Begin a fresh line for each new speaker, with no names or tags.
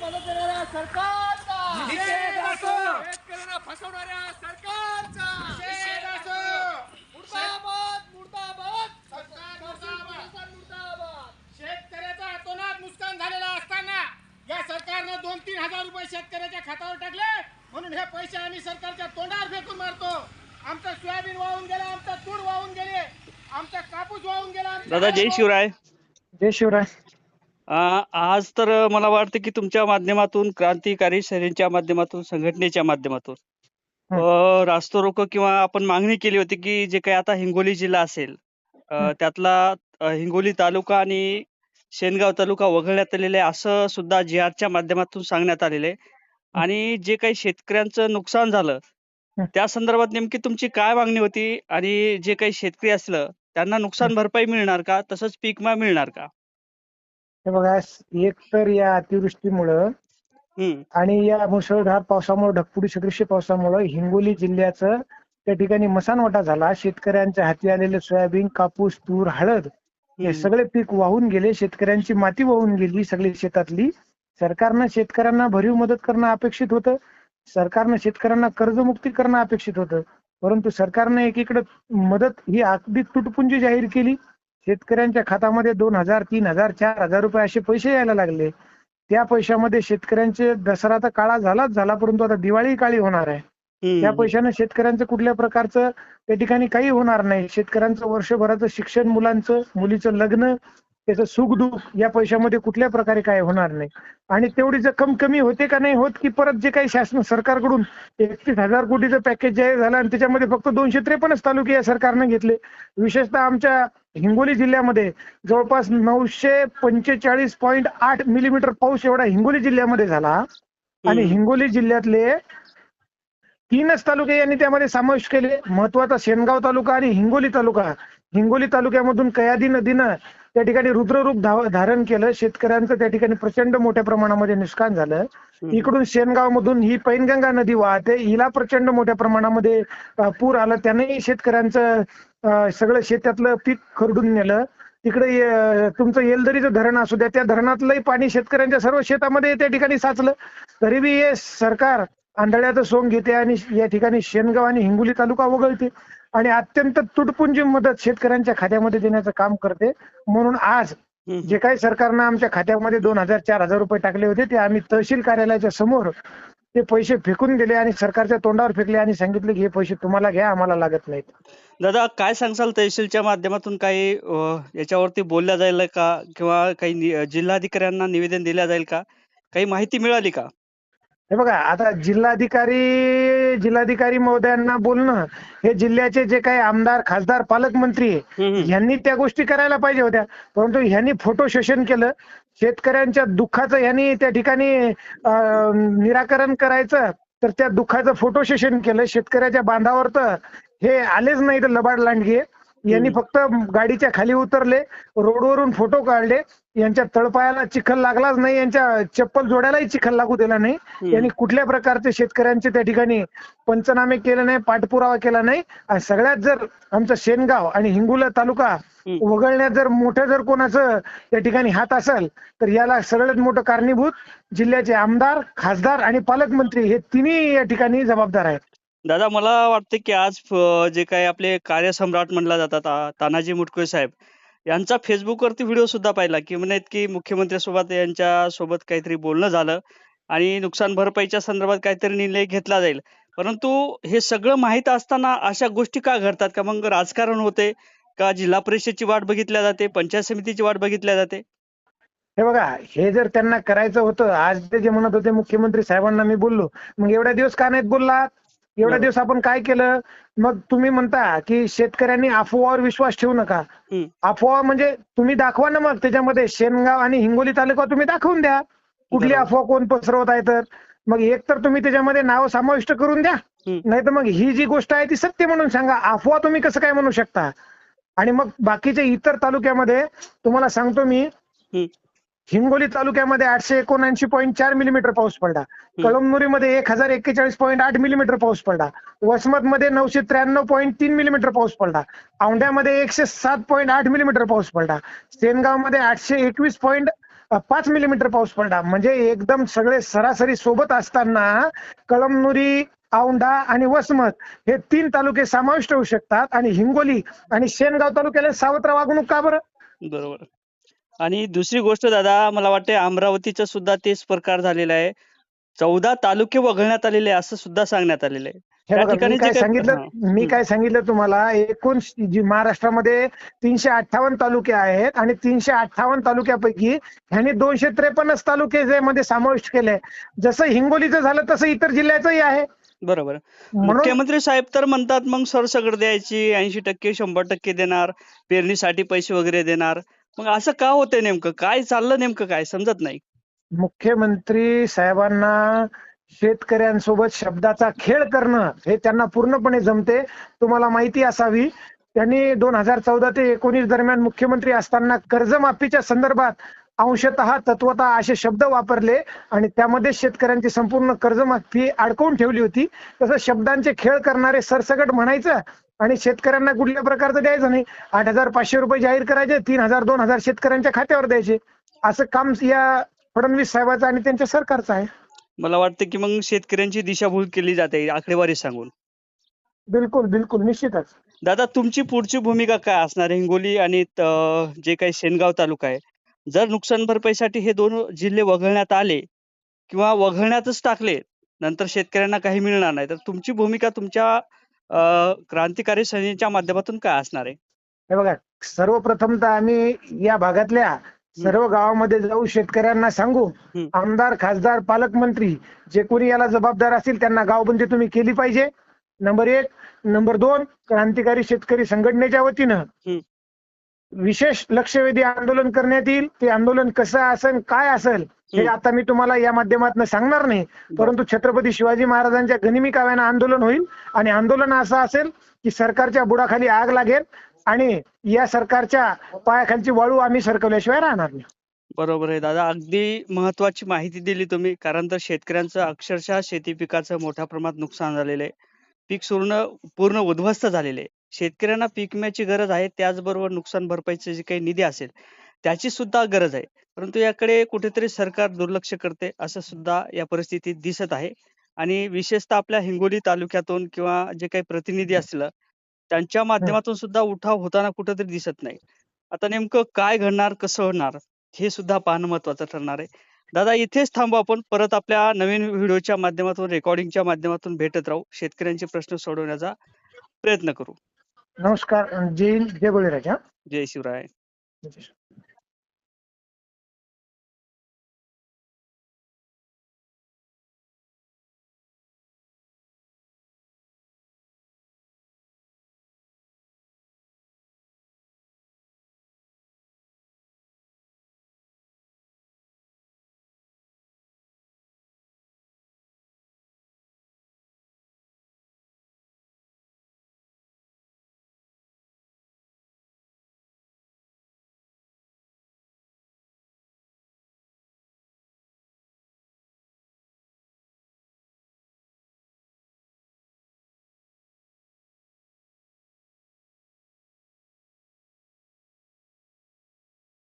मदत देणाऱ्या सरकारचा.
निषेध असो.
शेतकऱ्यांना फसवणाऱ्या सरकारचा.
निषेध असो.
मुर्दाबाद मुर्दाबाद.
सरकार
मुर्दाबाद.
मुर्दाबाद.
मुर्दाबाद.
शेतकऱ्याचं अतोनात नुकसान झालेलं असताना या सरकारनं दोन तीन हजार रुपये शेतकऱ्याच्या खात्यावर टाकले. म्हणून हे पैसे आम्ही सरकारच्या तोंडावर फेकून मारतो. आमचं सोयाबीन वाहून गेलं आमचं तूर वाहून गेले आमचा कापूस वाहून गेला
दादा जय शिवराय.
जय शिवराय.
आज तर मला वाटतं की तुमच्या माध्यमातून क्रांतिकारी शैलींच्या माध्यमातून संघटनेच्या माध्यमातून रास्ता रोको किंवा आपण मागणी केली होती की जे काही आता हिंगोली जिल्हा असेल. त्यातला हिंगोली तालुका आणि शेनगाव तालुका वगळण्यात आलेले आहे असं सुद्धा जी आरच्या माध्यमातून सांगण्यात आलेले आहे. आणि जे काही शेतकऱ्यांचं नुकसान झालं. त्या संदर्भात नेमकी तुमची काय मागणी होती आणि जे काही शेतकरी असलं त्यांना नुकसान भरपाई मिळणार का तसंच पीक विमा मिळणार का
हे बघा एक तर या अतिवृष्टीमुळं
हम्म.
आणि या मुसळधार पावसामुळे ढगफुटी सदृश्य पावसामुळे हिंगोली जिल्ह्याचं त्या ठिकाणी मसानवाटा झाला. शेतकऱ्यांच्या हाती आलेले सोयाबीन कापूस तूर हळद हे
हम्म.
सगळे पीक वाहून गेले. शेतकऱ्यांची माती वाहून गेली सगळी शेतातली. सरकारनं शेतकऱ्यांना भरीव मदत करणं अपेक्षित होतं. सरकारनं शेतकऱ्यांना कर्जमुक्ती करणं अपेक्षित होतं. परंतु सरकारने एकीकडे मदत ही अगदी तुटपुंजी जाहीर केली. शेतकऱ्यांच्या खात्यामध्ये दोन हजार तीन हजार चार हजार रुपये असे पैसे यायला लागले. त्या पैशामध्ये शेतकऱ्यांचे दसरा तर काळा झालाच झाला परंतु आता दिवाळी काळी होणार आहे. त्या पैशाने शेतकऱ्यांचं कुठल्या प्रकारचं त्या ठिकाणी काही होणार नाही. शेतकऱ्यांचं वर्षभराचं शिक्षण मुलांचं मुलीचं लग्न त्याचं सुख दुःख या पैशामध्ये कुठल्या प्रकारे काय होणार नाही. आणि तेवढी जखम कमी होते का नाही होत की परत जे काही शासन सरकारकडून एकतीस हजार कोटीचं पॅकेज जाहीर झालं आणि त्याच्यामध्ये फक्त दोनशे त्रेपन्नच तालुके या सरकारनं घेतले. विशेषतः आमच्या हिंगोली जिल्ह्यामध्ये जवळपास नऊशे पंचेचाळीस पॉईंट आठ मिलीमीटर पाऊस एवढा हिंगोली जिल्ह्यामध्ये झाला आणि. हिंगोली जिल्ह्यातले तीनच तालुके यांनी त्यामध्ये समावेश केले महत्त्वाचा शेनगाव तालुका आणि हिंगोली तालुका हिंगोली तालुक्यामधून कयादी नदीनं त्या ठिकाणी रुद्ररूप धारण केलं. शेतकऱ्यांचं त्या ठिकाणी प्रचंड मोठ्या प्रमाणामध्ये नुकसान झालं. इकडून शेनगाव मधून ही पैनगंगा नदी वाहते. हिला प्रचंड मोठ्या प्रमाणामध्ये पूर आला. त्यानेही शेतकऱ्यांचं सगळं शेतातलं पीक खरडून नेलं. तिकडे तुमचं येलदरीचं धरण असू द्या. त्या धरणातलंही पाणी शेतकऱ्यांच्या सर्व शेतामध्ये त्या ठिकाणी साचलं. तरी बी हे सरकार आंधळ्याचं सोंग घेते आणि या ठिकाणी शेनगाव आणि हिंगोली तालुका वगळते. आणि अत्यंत तुटपुंजी मदत शेतकऱ्यांच्या खात्यामध्ये देण्याचं काम करते. म्हणून आज. जे काही सरकारनं आमच्या खात्यामध्ये दोन हजार चार हजार रुपये टाकले होते ते आम्ही तहसील कार्यालयाच्या समोर ते पैसे फेकून दिले आणि सरकारच्या तोंडावर फेकले आणि सांगितले की हे पैसे तुम्हाला घ्या आम्हाला लागत नाहीत.
दादा काय सांगसाल तहसीलच्या माध्यमातून? काही अं, याच्यावरती बोलल्या जाईल का? किंवा काही नि- जिल्हाधिकाऱ्यांना निवेदन दिल्या जाईल का? काही माहिती मिळाली का?
हे बघा आता जिल्हाधिकारी जिल्हाधिकारी महोदयांना बोलणं हे जिल्ह्याचे जे काही आमदार खासदार पालकमंत्री आहे. यांनी त्या गोष्टी करायला पाहिजे होत्या. परंतु ह्यांनी फोटो सेशन केलं. शेतकऱ्यांच्या दुःखाचं यांनी त्या ठिकाणी निराकरण करायचं. तर त्या दुःखाचं फोटो सेशन केलं. शेतकऱ्याच्या बांधावर तर हे आलेच नाही तर लबाड लांडगे. यांनी. फक्त गाडीच्या खाली उतरले. रोडवरून फोटो काढले. यांच्या तळपायाला चिखल लागलाच नाही यांच्या चप्पल जोड्यालाही चिखल लागू दिला नाही. यांनी कुठल्या प्रकारचे शेतकऱ्यांचे त्या ठिकाणी पंचनामे केले नाही पाठपुरावा केला नाही आणि सगळ्यात जर आमचं शेनगाव आणि हिंगोली तालुका. वगळण्यात जर मोठं जर कोणाचं त्या ठिकाणी हात असेल तर याला सगळ्यात मोठं कारणीभूत जिल्ह्याचे आमदार खासदार आणि पालकमंत्री हे तिन्ही या ठिकाणी जबाबदार आहेत
दादा मला वाटतं की आज जे काही आपले कार्यसम्राट म्हणला जातात तानाजी मुटकुळे साहेब यांचा फेसबुकवरती व्हिडिओ सुद्धा पाहिला की म्हणत की मुख्यमंत्र्यांसोबत यांच्या सोबत काहीतरी बोलणं झालं आणि नुकसान भरपाईच्या संदर्भात काहीतरी निर्णय घेतला जाईल. परंतु हे सगळं माहीत असताना अशा गोष्टी का घडतात? का मग राजकारण होते? का जिल्हा परिषदची वाट बघितल्या जाते? पंचायत समितीची वाट बघितल्या जाते?
हे बघा हे जर त्यांना करायचं होतं आज ते जे म्हणत होते मुख्यमंत्री साहेबांना मी बोललो मग एवढ्या दिवस का नाहीत बोललात? एवढ्या. दिवस आपण काय केलं मग तुम्ही म्हणता की शेतकऱ्यांनी अफवावर विश्वास ठेवू नका. अफवा म्हणजे तुम्ही दाखवा ना मग त्याच्यामध्ये शेनगाव आणि हिंगोली तालुका तुम्ही दाखवून द्या कुठली. अफवा कोण पसरवत आहे तर मग एक तर तुम्ही त्याच्यामध्ये नाव समाविष्ट करून द्या. नाही तर मग ही जी गोष्ट आहे ती सत्य म्हणून सांगा अफवा तुम्ही कसं काय म्हणू शकता आणि मग बाकीच्या इतर तालुक्यामध्ये तुम्हाला सांगतो मी. हिंगोली तालुक्यामध्ये आठशे एकोणऐंशी पॉईंट चार मिलीमीटर पाऊस पडला. कळमनुरीमध्ये एक हजार एक्केचाळीस पॉईंट आठ मिलीमीटर पाऊस पडला. वसमतमध्ये नऊशे त्र्याण्णव पॉईंट तीन मिलीमीटर पाऊस पडला. औंढ्यामध्ये एकशे सात पॉईंट आठ मिलीमीटर पाऊस पडला. सेनगावमध्ये आठशे एकवीस पॉईंट पाच मिलीमीटर पाऊस पडला. म्हणजे एकदम सगळे सरासरी सोबत असताना कळमनुरी औंढा आणि वसमत हे तीन तालुके समाविष्ट होऊ शकतात. आणि हिंगोली आणि शेनगाव तालुक्याला सावत्र वागणूक का बरं?
बरोबर. आणि दुसरी गोष्ट दादा मला वाटते अमरावतीचा सुद्धा तेच प्रकार झालेला आहे. चौदा तालुके वगळण्यात आलेले आहे असं सुद्धा सांगण्यात आलेलं आहे.
मी काय सांगितलं. मी काय सांगितलं तुम्हाला एकूण जी महाराष्ट्रामध्ये तीनशे अठ्ठावन्न तालुके आहेत आणि तीनशे अठ्ठावन्न तालुक्यापैकी ह्यांनी दोनशे त्रेपन्नच तालुके जे मध्ये समाविष्ट केले जसं हिंगोलीचं झालं तसं इतर जिल्ह्याचंही आहे.
बरोबर. मुख्यमंत्री साहेब तर म्हणतात मग सरसकट द्यायची ऐंशी टक्के शंभर टक्के देणार पेरणीसाठी पैसे वगैरे देणार. मग असं का होतंय नेमकं? काय चाललं नेमकं काय? समजत नाही.
मुख्यमंत्री साहेबांना शेतकऱ्यांसोबत शब्दाचा खेळ करणं हे त्यांना पूर्णपणे जमते. तुम्हाला माहिती असावी त्यांनी दोन हजार चौदा ते एकोणीस दरम्यान मुख्यमंत्री असताना कर्जमाफीच्या संदर्भात अंशतः तत्वता असे शब्द वापरले आणि त्यामध्ये शेतकऱ्यांची संपूर्ण कर्जमाफी अडकवून ठेवली होती. तसं शब्दांचे खेळ करणारे सरसकट म्हणायचं आणि शेतकऱ्यांना कुठल्या प्रकारचं द्यायचं नाही? आठ हजार पाचशे रुपये जाहीर करायचे तीन हजार दोन हजार शेतकऱ्यांच्या खात्यावर द्यायचे. असं काम या फडणवीस साहेबाचं आणि त्यांच्या सरकारचं आहे.
मला वाटतं की मग शेतकऱ्यांची दिशाभूल केली जाते आकडेवारी सांगून.
बिलकुल बिलकुल निश्चितच.
दादा तुमची पुढची भूमिका काय असणार? हिंगोली आणि जे काही शेनगाव तालुका आहे. जर नुकसान भरपाईसाठी हे दोन जिल्हे वगळण्यात आले किंवा वगळण्यातच टाकले नंतर शेतकऱ्यांना काही मिळणार नाही तर तुमची भूमिका तुमच्या क्रांतिकारी सेनेच्या माध्यमातून काय असणार आहे?
हे बघा सर्वप्रथम तर आम्ही या भागातल्या सर्व गावामध्ये जाऊ शेतकऱ्यांना सांगू. आमदार खासदार पालकमंत्री जे कोणी याला जबाबदार असतील त्यांना गावबंदी तुम्ही केली पाहिजे. नंबर एक. नंबर दोन. क्रांतिकारी शेतकरी संघटनेच्या वतीनं. विशेष लक्षवेधी आंदोलन करण्यात येईल. ते आंदोलन कसं असेल काय असेल हे. आता मी तुम्हाला या माध्यमातून सांगणार नाही. परंतु छत्रपती शिवाजी महाराजांच्या गनिमी काव्यानं आंदोलन होईल. आणि आंदोलन असं असेल की सरकारच्या बुडाखाली आग लागेल आणि या सरकारच्या पायाखालची वाळू आम्ही सरकवल्याशिवाय राहणार नाही.
बरोबर आहे दादा. अगदी महत्वाची माहिती दिली तुम्ही कारण तर शेतकऱ्यांचं अक्षरशः शेती पिकाचं मोठ्या प्रमाणात नुकसान झालेलं आहे. पीक पूर्ण पूर्ण उद्ध्वस्त झालेले आहे. शेतकऱ्यांना पीक विम्याची गरज आहे त्याचबरोबर नुकसान भरपाईचे जे काही निधी असेल त्याची सुद्धा गरज आहे. परंतु याकडे कुठेतरी सरकार दुर्लक्ष करते असं सुद्धा या परिस्थितीत दिसत आहे. आणि विशेषतः आपल्या हिंगोली तालुक्यातून किंवा जे काही प्रतिनिधी असतील त्यांच्या माध्यमातून सुद्धा उठाव होताना कुठेतरी दिसत नाही. आता नेमकं काय घडणार कसं होणार हे सुद्धा पाहणं महत्वाचं ठरणार आहे. दादा इथेच थांबू आपण. परत आपल्या नवीन व्हिडिओच्या माध्यमातून रेकॉर्डिंगच्या माध्यमातून भेटत राहू. शेतकऱ्यांचे प्रश्न सोडवण्याचा प्रयत्न करू.
नमस्कार जय जय बळीराजा.
जय शिवराय.